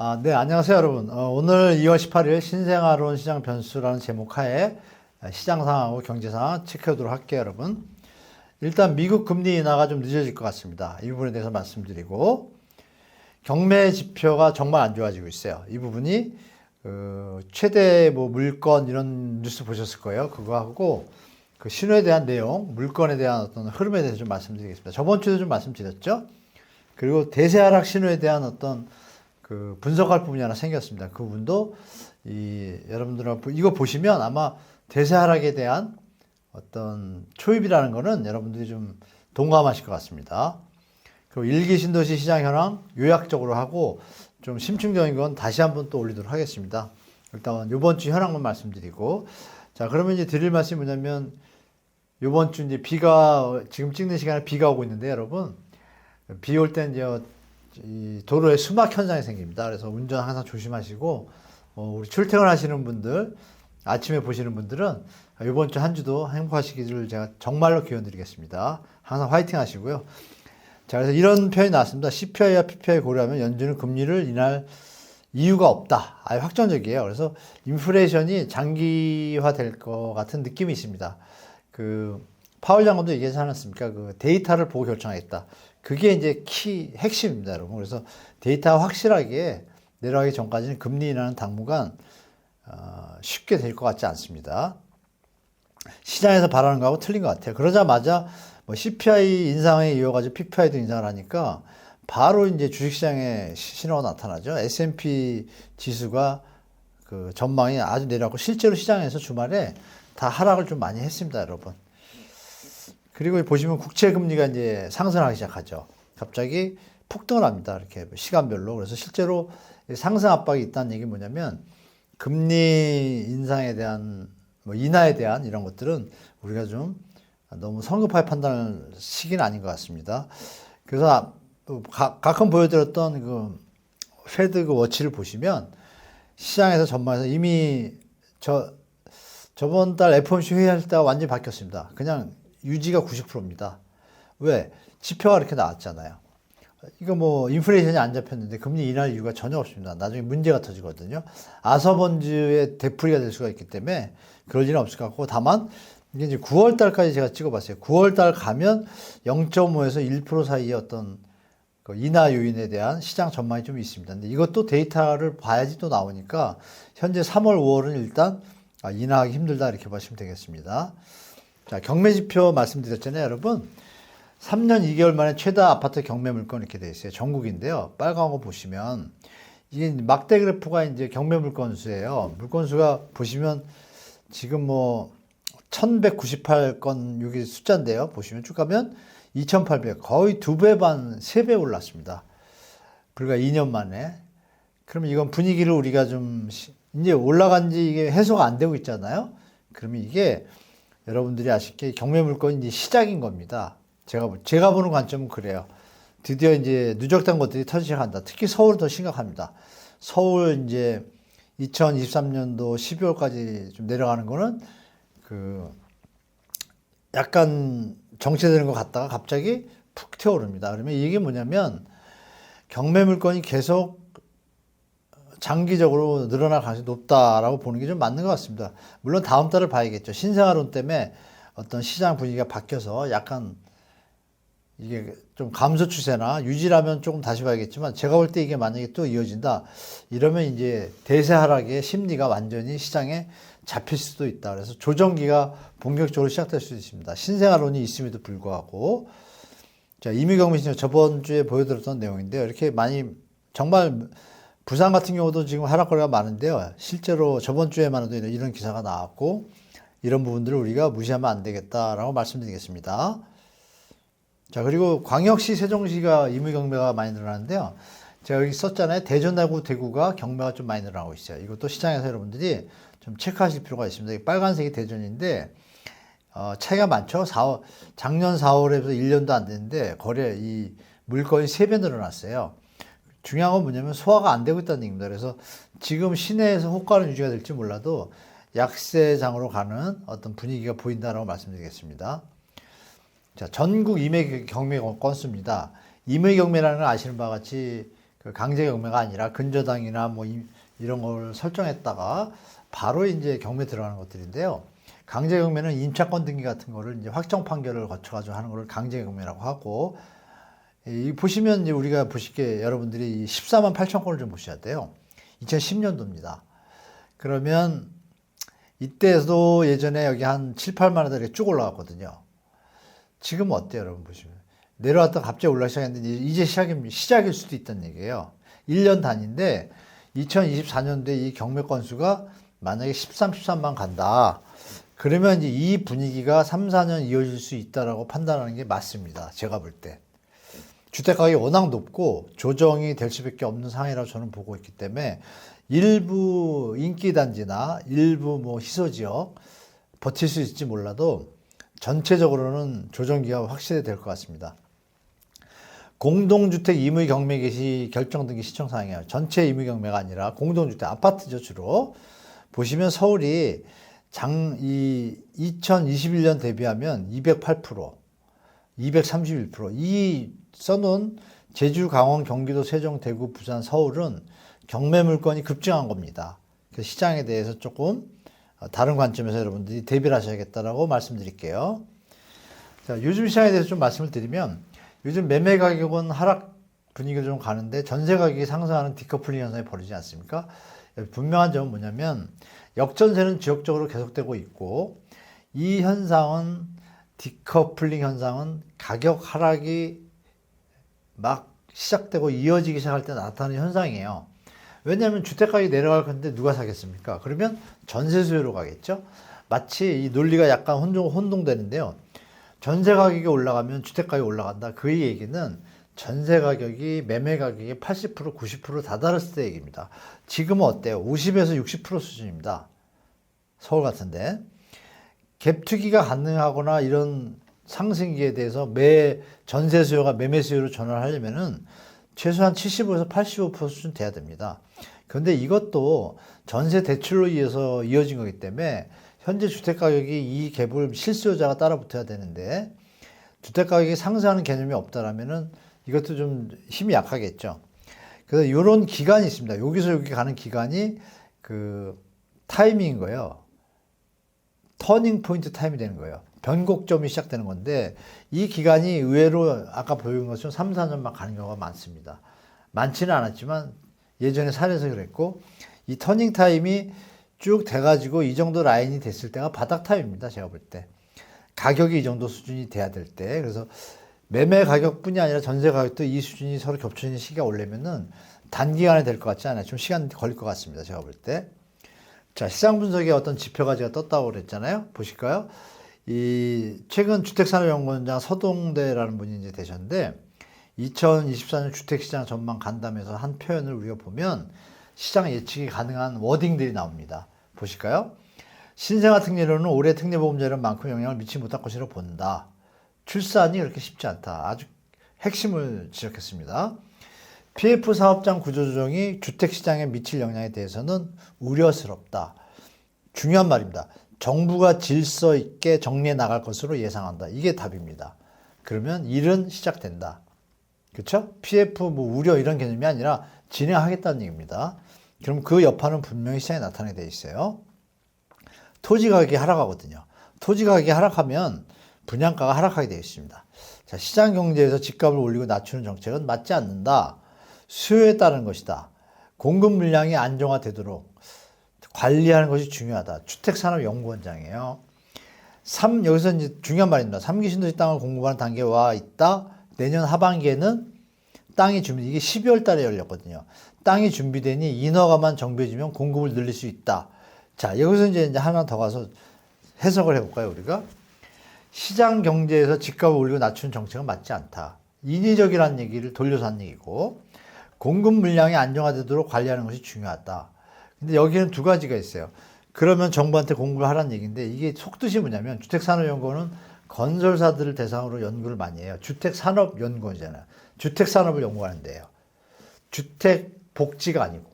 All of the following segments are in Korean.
아, 네, 안녕하세요, 여러분. 어, 오늘 2월 18일 신생아론 시장 변수라는 제목 하에 시장 상황하고 경제 상황 체크하도록 할게요, 여러분. 일단 미국 금리 인하가 좀 늦어질 것 같습니다. 이 부분에 대해서 말씀드리고 경매 지표가 정말 안 좋아지고 있어요. 이 부분이 그 최대 뭐 물건 이런 뉴스 보셨을 거예요. 그거하고 그 신호에 대한 내용, 물건에 대한 어떤 흐름에 대해서 좀 말씀드리겠습니다. 저번 주에도 좀 말씀드렸죠. 그리고 대세 하락 신호에 대한 어떤 그 분석할 부분이 하나 생겼습니다. 그 부분도 이 여러분들 이거 보시면 아마 대세 하락에 대한 어떤 초입이라는 거는 여러분들이 좀 동감하실 것 같습니다. 그리고 일기 신도시 시장 현황 요약적으로 하고 좀 심층적인 건 다시 한번 또 올리도록 하겠습니다. 일단 이번 주 현황만 말씀드리고 자 그러면 이제 드릴 말씀이 뭐냐면 이번 주 이제 비가 지금 찍는 시간에 비가 오고 있는데 여러분 비 올 때 이제 이 도로에 수막 현상이 생깁니다. 그래서 운전 항상 조심하시고 어, 우리 출퇴근하시는 분들 아침에 보시는 분들은 이번 주 한 주도 행복하시기를 제가 정말로 기원드리겠습니다. 항상 화이팅 하시고요. 자, 그래서 이런 표현이 나왔습니다. CPI와 PPI 고려하면 연준은 금리를 인할 이유가 없다. 아예 확정적이에요. 그래서 인플레이션이 장기화 될 것 같은 느낌이 있습니다. 그 파월 장관도 얘기하지 않았습니까? 그 데이터를 보고 결정하겠다. 그게 이제 키 핵심입니다, 여러분. 그래서 데이터가 확실하게 내려가기 전까지는 금리 인하는 당분간 어, 쉽게 될 것 같지 않습니다. 시장에서 바라는 거하고 틀린 것 같아요. 그러자마자 뭐 CPI 인상에 이어가지고 PPI도 인상을 하니까 바로 이제 주식시장에 신호가 나타나죠. S&P 지수가 그 전망이 아주 내려갔고 실제로 시장에서 주말에 다 하락을 좀 많이 했습니다, 여러분. 그리고 보시면 국채 금리가 이제 상승하기 시작하죠. 갑자기 폭등을 합니다. 이렇게 시간별로. 그래서 실제로 상승 압박이 있다는 얘기 뭐냐면 금리 인상에 대한 뭐 인하에 대한 이런 것들은 우리가 좀 너무 성급하게 판단할 시기는 아닌 것 같습니다. 그래서 가, 가끔 보여드렸던 그 페드 그 워치를 보시면 시장에서 전망에서 이미 저 저번 달 FOMC 회의할 때와 완전히 바뀌었습니다. 그냥 유지가 90%입니다. 왜? 지표가 이렇게 나왔잖아요. 이거 뭐 인플레이션이 안 잡혔는데 금리 인할 이유가 전혀 없습니다. 나중에 문제가 터지거든요. 아서번즈의 되풀이가 될 수가 있기 때문에 그럴 일은 없을 것 같고 다만 이게 이제 9월 달까지 제가 찍어봤어요. 9월 달 가면 0.5에서 1% 사이의 어떤 그 인하 요인에 대한 시장 전망이 좀 있습니다. 근데 이것도 데이터를 봐야지 또 나오니까 현재 3월, 5월은 일단 아, 인하하기 힘들다 이렇게 보시면 되겠습니다. 자, 경매 지표 말씀드렸잖아요, 여러분. 3년 2개월 만에 최다 아파트 경매 물건 이렇게 돼 있어요. 전국인데요. 빨간 거 보시면 이게 막대 그래프가 이제 경매 물건 수예요. 물건 수가 보시면 지금 뭐 1198건 여기 숫자인데요. 보시면 쭉 가면 2800 거의 두 배 반, 세 배 올랐습니다. 불과 2년 만에. 그러면 이건 분위기를 우리가 좀 이제 올라간 지 이게 해소가 안 되고 있잖아요. 그러면 이게 여러분들이 아쉽게 경매 물건이 이제 시작인 겁니다. 제가 제가 보는 관점은 그래요. 드디어 이제 누적된 것들이 터지기 시작한다. 특히 서울은 더 심각합니다. 서울 이제 2023년도 12월까지 좀 내려가는 거는 그 약간 정체되는 것 같다가 갑자기 푹 튀어오릅니다. 그러면 이게 뭐냐면 경매 물건이 계속 장기적으로 늘어날 가능성이 높다라고 보는 게 좀 맞는 것 같습니다. 물론 다음 달을 봐야겠죠. 신생아론 때문에 어떤 시장 분위기가 바뀌어서 약간 이게 좀 감소 추세나 유지라면 조금 다시 봐야겠지만 제가 볼 때 이게 만약에 또 이어진다 이러면 이제 대세 하락의 심리가 완전히 시장에 잡힐 수도 있다. 그래서 조정기가 본격적으로 시작될 수 있습니다. 신생아론이 있음에도 불구하고 자 이미경 씨 저번 주에 보여드렸던 내용인데요. 이렇게 많이 정말 부산 같은 경우도 지금 하락거래가 많은데요. 실제로 저번 주에만 해도 이런 기사가 나왔고 이런 부분들을 우리가 무시하면 안 되겠다라고 말씀드리겠습니다. 자, 그리고 광역시, 세종시가 임의 경매가 많이 늘어나는데요. 제가 여기 썼잖아요. 대전하고 대구가 경매가 좀 많이 늘어나고 있어요. 이것도 시장에서 여러분들이 좀 체크하실 필요가 있습니다. 이 빨간색이 대전인데, 어, 차이가 많죠. 4월, 작년 4월에서 1년도 안 됐는데, 거래, 이 물건이 3배 늘어났어요. 중요한 건 뭐냐면 소화가 안 되고 있다는 얘기입니다. 그래서 지금 시내에서 호가는 유지가 될지 몰라도 약세장으로 가는 어떤 분위기가 보인다라고 말씀드리겠습니다. 자, 전국 임의 경매 건수입니다. 임의 경매라는 걸 아시는 바와 같이 그 강제 경매가 아니라 근저당이나 뭐 이, 이런 걸 설정했다가 바로 이제 경매 들어가는 것들인데요. 강제 경매는 임차권 등기 같은 거를 이제 확정 판결을 거쳐가지고 하는 걸 강제 경매라고 하고 이 보시면 이제 우리가 보시기에 여러분들이 이 14만 8천 건을 좀 보셔야 돼요. 2010년도입니다. 그러면 이때도 예전에 여기 한 7, 8만 원짜리 쭉 올라갔거든요. 지금 어때요, 여러분 보시면. 내려왔다 갑자기 올라가기 시작했는데 이제 시작입니다. 시작일 수도 있다는 얘기예요. 1년 단위인데 2024년도에 이 경매 건수가 만약에 13, 13만 간다. 그러면 이제 이 분위기가 3, 4년 이어질 수 있다라고 판단하는 게 맞습니다. 제가 볼 때. 주택 가격이 워낙 높고 조정이 될 수밖에 없는 상황이라고 저는 보고 있기 때문에 일부 인기 단지나 일부 뭐 희소 지역 버틸 수 있을지 몰라도 전체적으로는 조정기가 확실히 될 것 같습니다. 공동주택 임의 경매 개시 결정 등기 시청 사항이에요. 전체 임의 경매가 아니라 공동주택 아파트죠 주로 보시면 서울이 장 이 2021년 대비하면 208% 231%이 써놓은 제주, 강원, 경기도, 세종, 대구, 부산, 서울은 경매 물건이 급증한 겁니다. 그 시장에 대해서 조금 어, 다른 관점에서 여러분들이 대비를 하셔야겠다라고 말씀드릴게요. 자, 요즘 시장에 대해서 좀 말씀을 드리면 요즘 매매 가격은 하락 분위기를 좀 가는데 전세 가격이 상승하는 디커플링 현상이 벌어지지 않습니까? 분명한 점은 뭐냐면 역전세는 지역적으로 계속되고 있고 이 현상은 디커플링 현상은 가격 하락이 막 시작되고 이어지기 시작할 때 나타나는 현상이에요. 왜냐하면 주택가격이 내려갈 건데 누가 사겠습니까? 그러면 전세 수요로 가겠죠. 마치 이 논리가 약간 혼동, 혼동되는데요. 전세 가격이 올라가면 주택 가격이 올라간다. 그 얘기는 전세 가격이 매매 가격이 80% 90% 다다랐을 때 얘기입니다. 지금은 어때요? 50에서 60% 수준입니다. 서울 같은데 갭투기가 가능하거나 이런 상승기에 대해서 매 전세 수요가 매매 수요로 전환을 하려면은 최소한 75에서 85% 수준 돼야 됩니다. 그런데 이것도 전세 대출로 의해서 이어진 거기 때문에 현재 주택 가격이 이 갭을 실수요자가 따라 붙어야 되는데 주택 가격이 상승하는 개념이 없다라면은 이것도 좀 힘이 약하겠죠. 그래서 이런 기간이 있습니다. 여기서 여기 가는 기간이 그 타이밍인 거예요. 터닝 포인트 타임이 되는 거예요. 변곡점이 시작되는 건데 이 기간이 의외로 아까 보여준 것처럼 3, 4년만 가는 경우가 많습니다. 많지는 않았지만 예전에 사례에서 그랬고 이 터닝 타임이 쭉 돼가지고 이 정도 라인이 됐을 때가 바닥 타임입니다. 제가 볼 때. 가격이 이 정도 수준이 돼야 될 때. 그래서 매매 가격뿐이 아니라 전세 가격도 이 수준이 서로 겹치는 시기가 오려면은 단기간에 될 것 같지 않아요. 좀 시간 걸릴 것 같습니다. 제가 볼 때. 자, 시장 분석에 어떤 지표가 제가 떴다고 그랬잖아요. 보실까요? 이 최근 주택산업연구원장 서동대라는 분이 이제 되셨는데 2024년 주택시장 전망 간담회에서 한 표현을 우리가 보면 시장 예측이 가능한 워딩들이 나옵니다. 보실까요? 신생아 특례로는 올해 특례보험자료만큼 영향을 미치지 못할 것이라고 본다. 출산이 그렇게 쉽지 않다. 아주 핵심을 지적했습니다. PF 사업장 구조조정이 주택시장에 미칠 영향에 대해서는 우려스럽다. 중요한 말입니다. 정부가 질서 있게 정리해 나갈 것으로 예상한다. 이게 답입니다. 그러면 일은 시작된다. 그렇죠? PF 뭐 우려 이런 개념이 아니라 진행하겠다는 얘기입니다. 그럼 그 여파는 분명히 시장에 나타나게 돼 있어요. 토지 가격이 하락하거든요. 토지 가격이 하락하면 분양가가 하락하게 되어 있습니다. 자, 시장 경제에서 집값을 올리고 낮추는 정책은 맞지 않는다. 수요에 따른 것이다. 공급 물량이 안정화되도록 관리하는 것이 중요하다. 주택산업연구원장이에요. 3, 여기서 이제 중요한 말입니다. 3기 신도시 땅을 공급하는 단계에 와 있다. 내년 하반기에는 땅이 준비, 이게 12월 달에 열렸거든요. 땅이 준비되니 인허가만 정비해주면 공급을 늘릴 수 있다. 자, 여기서 이제 하나 더 가서 해석을 해볼까요, 우리가? 시장 경제에서 집값을 올리고 낮추는 정책은 맞지 않다. 인위적이라는 얘기를 돌려서 한 얘기고, 공급 물량이 안정화되도록 관리하는 것이 중요하다. 근데 여기는 두 가지가 있어요. 그러면 정부한테 공부를 하라는 얘기인데 이게 속뜻이 뭐냐면 주택산업연구원은 건설사들을 대상으로 연구를 많이 해요. 주택산업연구원이잖아요. 주택산업을 연구하는 데요. 주택 복지가 아니고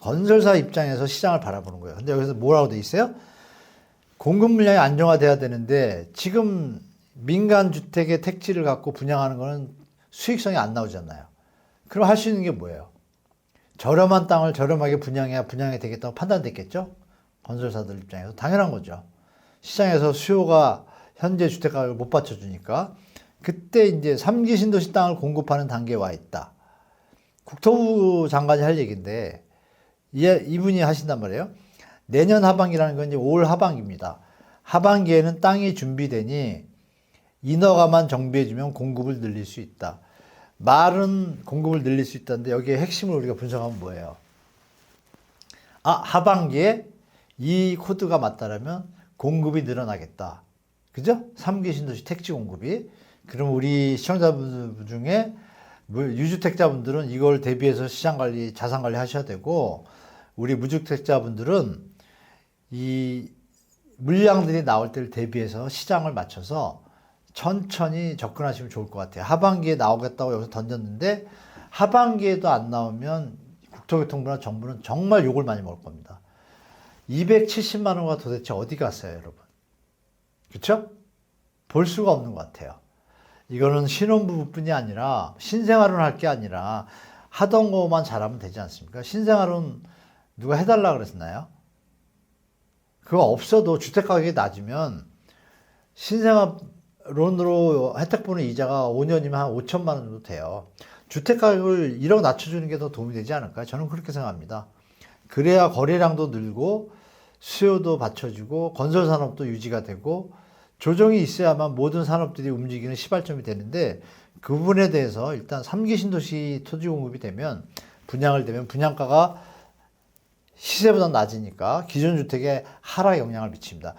건설사 입장에서 시장을 바라보는 거예요. 근데 여기서 뭐라고 돼 있어요? 공급 물량이 안정화돼야 되는데 지금 민간 주택의 택지를 갖고 분양하는 거는 수익성이 안 나오잖아요. 그럼 할 수 있는 게 뭐예요? 저렴한 땅을 저렴하게 분양해야 분양이 되겠다고 판단됐겠죠? 건설사들 입장에서 당연한 거죠. 시장에서 수요가 현재 주택 가격을 못 받쳐주니까 그때 이제 3기 신도시 땅을 공급하는 단계에 와 있다. 국토부 장관이 할 얘기인데 이, 이분이 하신단 말이에요. 내년 하반기라는 건 이제 올 하반기입니다. 하반기에는 땅이 준비되니 인허가만 정비해주면 공급을 늘릴 수 있다. 말은 공급을 늘릴 수 있다는데 여기에 핵심을 우리가 분석하면 뭐예요? 아, 하반기에 이 코드가 맞다라면 공급이 늘어나겠다. 그죠? 3기 신도시 택지 공급이. 그럼 우리 시청자분 중에 뭐 유주택자분들은 이걸 대비해서 시장 관리, 자산 관리 하셔야 되고, 우리 무주택자분들은 이 물량들이 나올 때를 대비해서 시장을 맞춰서 천천히 접근하시면 좋을 것 같아요. 하반기에 나오겠다고 여기서 던졌는데 하반기에도 안 나오면 국토교통부나 정부는 정말 욕을 많이 먹을 겁니다. 270만 원가 도대체 어디 갔어요, 여러분? 그렇죠? 볼 수가 없는 것 같아요. 이거는 신혼부부뿐이 아니라 신생아론 할게 아니라 하던 거만 잘하면 되지 않습니까? 신생아론 누가 해달라 그랬나요? 그거 없어도 주택 가격이 낮으면 신생아 론으로 혜택 보는 이자가 5년이면 한 5천만 원 정도 돼요. 주택 가격을 1억 낮춰주는 게 더 도움이 되지 않을까요? 저는 그렇게 생각합니다. 그래야 거래량도 늘고 수요도 받쳐주고 건설 산업도 유지가 되고 조정이 있어야만 모든 산업들이 움직이는 시발점이 되는데 그 부분에 대해서 일단 3기 신도시 토지 공급이 되면 분양을 되면 분양가가 시세보다 낮으니까 기존 주택에 하락 영향을 미칩니다.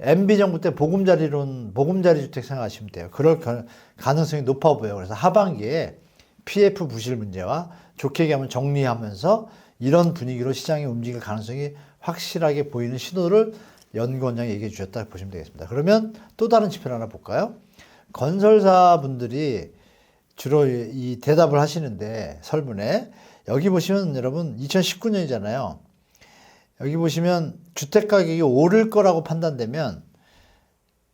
MB 정부 때 보금자리론 보금자리 주택 생각하시면 돼요. 그럴 가능성이 높아 보여요. 그래서 하반기에 PF 부실 문제와 좋게 얘기하면 정리하면서 이런 분위기로 시장이 움직일 가능성이 확실하게 보이는 신호를 연구원장이 얘기해 주셨다 보시면 되겠습니다. 그러면 또 다른 지표를 하나 볼까요? 건설사 분들이 주로 이 대답을 하시는데 설문에 여기 보시면 여러분 2019년이잖아요. 여기 보시면 주택 가격이 오를 거라고 판단되면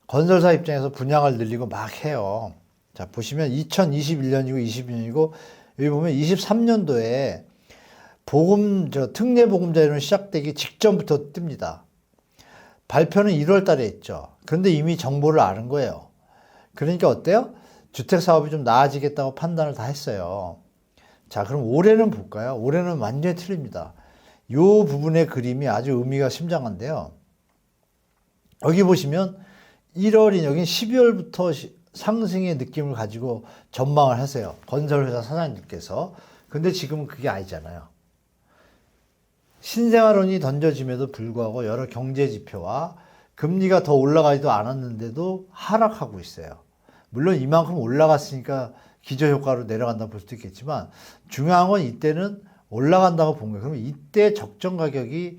건설사 입장에서 분양을 늘리고 막 해요. 자, 보시면 2021년이고 22년이고 여기 보면 23년도에 보금 저 특례 보금자리론 시작되기 직전부터 뜹니다. 발표는 1월 달에 했죠. 그런데 이미 정보를 아는 거예요. 그러니까 어때요? 주택 사업이 좀 나아지겠다고 판단을 다 했어요. 자, 그럼 올해는 볼까요? 올해는 완전히 틀립니다. 이 부분의 그림이 아주 의미가 심장한데요. 여기 보시면 1월인 여긴 12월부터 상승의 느낌을 가지고 전망을 하세요. 건설회사 사장님께서. 근데 지금은 그게 아니잖아요. 신생아론이 던져짐에도 불구하고 여러 경제 지표와 금리가 더 올라가지도 않았는데도 하락하고 있어요. 물론 이만큼 올라갔으니까 기저효과로 내려간다 볼 수도 있겠지만 중요한 건 이때는 올라간다고 본 거예요. 그러면 이때 적정 가격이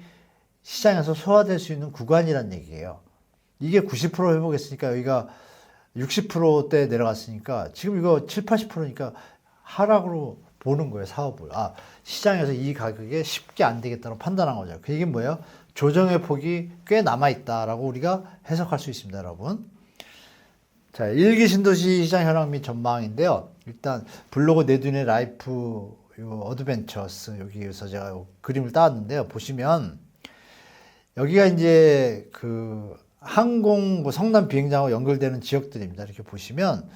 시장에서 소화될 수 있는 구간이란 얘기예요. 이게 90% 회복했으니까 여기가 60%대 내려갔으니까 지금 이거 7, 80%니까 하락으로 보는 거예요, 사업을. 아, 시장에서 이 가격에 쉽게 안 되겠다고 판단한 거죠. 그 얘기는 뭐예요? 조정의 폭이 꽤 남아있다라고 우리가 해석할 수 있습니다, 여러분. 자, 일기 신도시 시장 현황 및 전망인데요. 일단 블로그 내둔의 라이프 요 어드벤처스 여기에서 제가 그림을 따왔는데요. 보시면 여기가 이제 그 항공 뭐 성남 비행장하고 연결되는 지역들입니다. 이렇게 보시면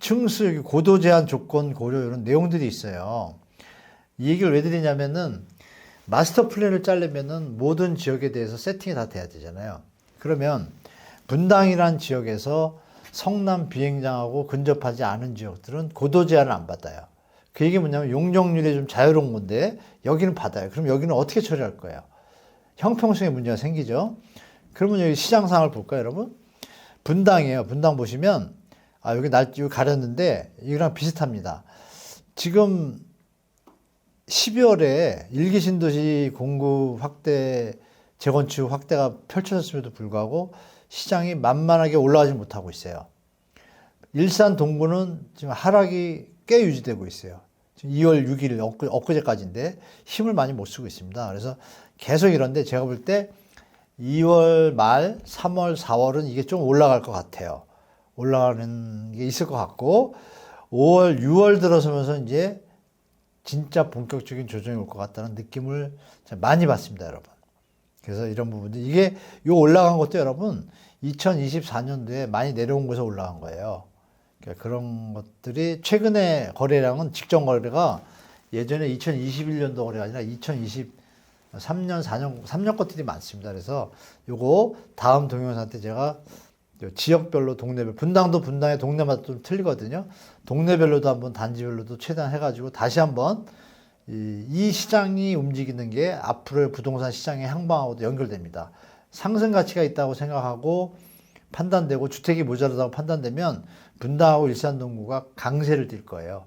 층수 여기 고도 제한 조건 고려 이런 내용들이 있어요. 이 얘기를 왜 드리냐면은 마스터 플랜을 짜려면은 모든 지역에 대해서 세팅이 다 돼야 되잖아요. 그러면 분당이란 지역에서 성남 비행장하고 근접하지 않은 지역들은 고도 제한을 안 받아요. 그 얘기 뭐냐면 용적률이 좀 자유로운 건데 여기는 받아요. 그럼 여기는 어떻게 처리할 거예요? 형평성에 문제가 생기죠. 그러면 여기 시장 상황을 볼까요, 여러분? 분당이에요. 분당 보시면 아 여기 날 여기 가렸는데 이거랑 비슷합니다. 지금 12월에 일기 신도시 공급 확대 재건축 확대가 펼쳐졌음에도 불구하고 시장이 만만하게 올라가지 못하고 있어요. 일산 동구는 지금 하락이 꽤 유지되고 있어요. 지금 2월 6일 엊그, 엊그제까지인데 힘을 많이 못 쓰고 있습니다. 그래서 계속 이런데 제가 볼 때 2월 말, 3월, 4월은 이게 좀 올라갈 것 같아요. 올라가는 게 있을 것 같고 5월, 6월 들어서면서 이제 진짜 본격적인 조정이 올 것 같다는 느낌을 참 많이 받습니다, 여러분. 그래서 이런 부분들 이게 요 올라간 것도 여러분 2024년도에 많이 내려온 곳에 올라간 거예요. 그러니까 그런 것들이 최근에 거래량은 직전 거래가 예전에 2021년도 거래가 아니라 2023년 4년 3년 것들이 많습니다. 그래서 요거 다음 동영상 때 제가 요 지역별로 동네별 분당도 분당의 동네마다 좀 틀리거든요. 동네별로도 한번 단지별로도 최대한 해가지고 다시 한번 이, 이 시장이 움직이는 게 앞으로의 부동산 시장의 향방하고도 연결됩니다. 상승 가치가 있다고 생각하고 판단되고 주택이 모자라다고 판단되면 분당하고 일산 동구가 강세를 띌 거예요.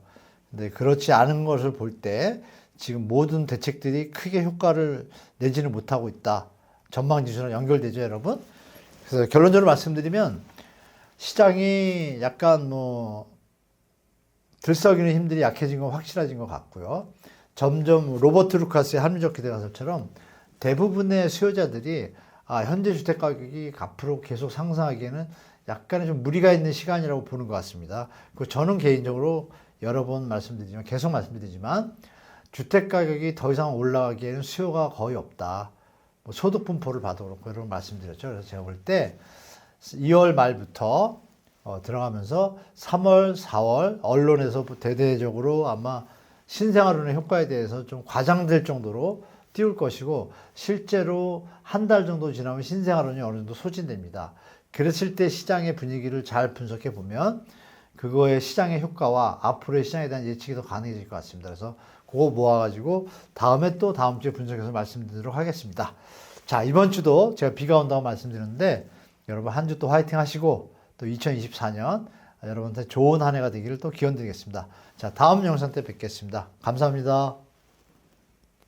근데 그렇지 않은 것을 볼 때 지금 모든 대책들이 크게 효과를 내지는 못하고 있다. 전망 지수랑 연결되죠, 여러분? 그래서 결론적으로 말씀드리면 시장이 약간 뭐 들썩이는 힘들이 약해진 건 확실해진 것 같고요. 점점 로버트 루카스의 합리적 기대 가설처럼 대부분의 수요자들이 아, 현재 주택 가격이 앞으로 계속 상승하기에는 약간의 좀 무리가 있는 시간이라고 보는 것 같습니다. 그 저는 개인적으로 여러 번 말씀드리지만 계속 말씀드리지만 주택 가격이 더 이상 올라가기에는 수요가 거의 없다. 뭐 소득 분포를 봐도 그렇고 이런 말씀드렸죠. 그래서 제가 볼 때 2월 말부터 어, 들어가면서 3월, 4월 언론에서 대대적으로 아마 신생아론의 효과에 대해서 좀 과장될 정도로 띄울 것이고 실제로 한 달 정도 지나면 신생아론이 어느 정도 소진됩니다. 그랬을 때 시장의 분위기를 잘 분석해 보면 그거의 시장의 효과와 앞으로의 시장에 대한 예측이 더 가능해질 것 같습니다. 그래서 그거 모아가지고 다음에 또 다음 주에 분석해서 말씀드리도록 하겠습니다. 자, 이번 주도 제가 비가 온다고 말씀드렸는데 여러분 한 주 또 화이팅 하시고 또 2024년 여러분한테 좋은 한 해가 되기를 또 기원 드리겠습니다. 자, 다음 영상 때 뵙겠습니다. 감사합니다.